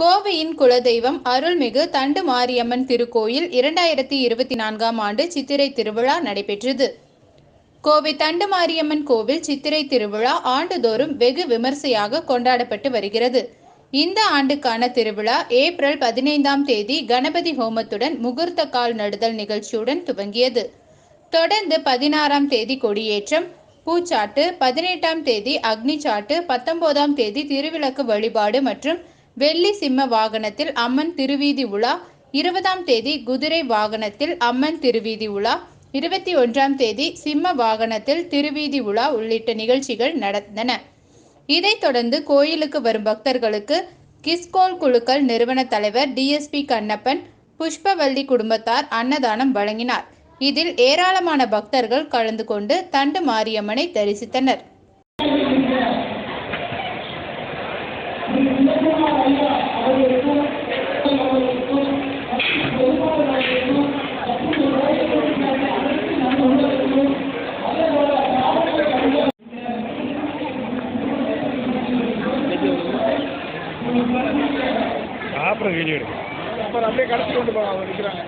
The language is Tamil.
கோவையின் குலதெய்வம் அருள்மிகு தண்டு மாரியம்மன் திருக்கோயில் இரண்டாயிரத்தி இருபத்தி நான்காம் ஆண்டு சித்திரை திருவிழா நடைபெற்றது. கோவை தண்டு மாரியம்மன் கோவில் சித்திரை திருவிழா ஆண்டுதோறும் வெகு விமர்சையாக கொண்டாடப்பட்டு வருகிறது. இந்த ஆண்டுக்கான திருவிழா ஏப்ரல் பதினைந்தாம் தேதி கணபதி ஹோமத்துடன் முகூர்த்த கால் நடுதல் நிகழ்ச்சியுடன் துவங்கியது. தொடர்ந்து பதினாறாம் தேதி கொடியேற்றம் பூச்சாட்டு பதினெட்டாம் தேதி அக்னி சாட்டு பத்தொன்பதாம் தேதி திருவிளக்கு வழிபாடு மற்றும் வெள்ளி சிம்ம வாகனத்தில் அம்மன் திருவீதி உலா இருபதாம் தேதி குதிரை வாகனத்தில் அம்மன் திருவீதி உலா இருபத்தி ஒன்றாம் தேதி சிம்ம வாகனத்தில் திருவீதி உலா உள்ளிட்ட நிகழ்ச்சிகள் நடந்தன. இதைத் தொடர்ந்து கோயிலுக்கு வரும் பக்தர்களுக்கு கிஸ்கோல் குழுக்கள் நிறுவன தலைவர் டிஎஸ்பி கண்ணப்பன் புஷ்பவல்லி குடும்பத்தார் அன்னதானம் வழங்கினார். இதில் ஏராளமான பக்தர்கள் கலந்து கொண்டு தண்டு மாரியம்மனை தரிசித்தனர். சாப்பிட்ற வீடியோ எடுக்க அப்புறம் அப்படியே கடைசி கொண்டு போவாங்க நிற்கிறாங்க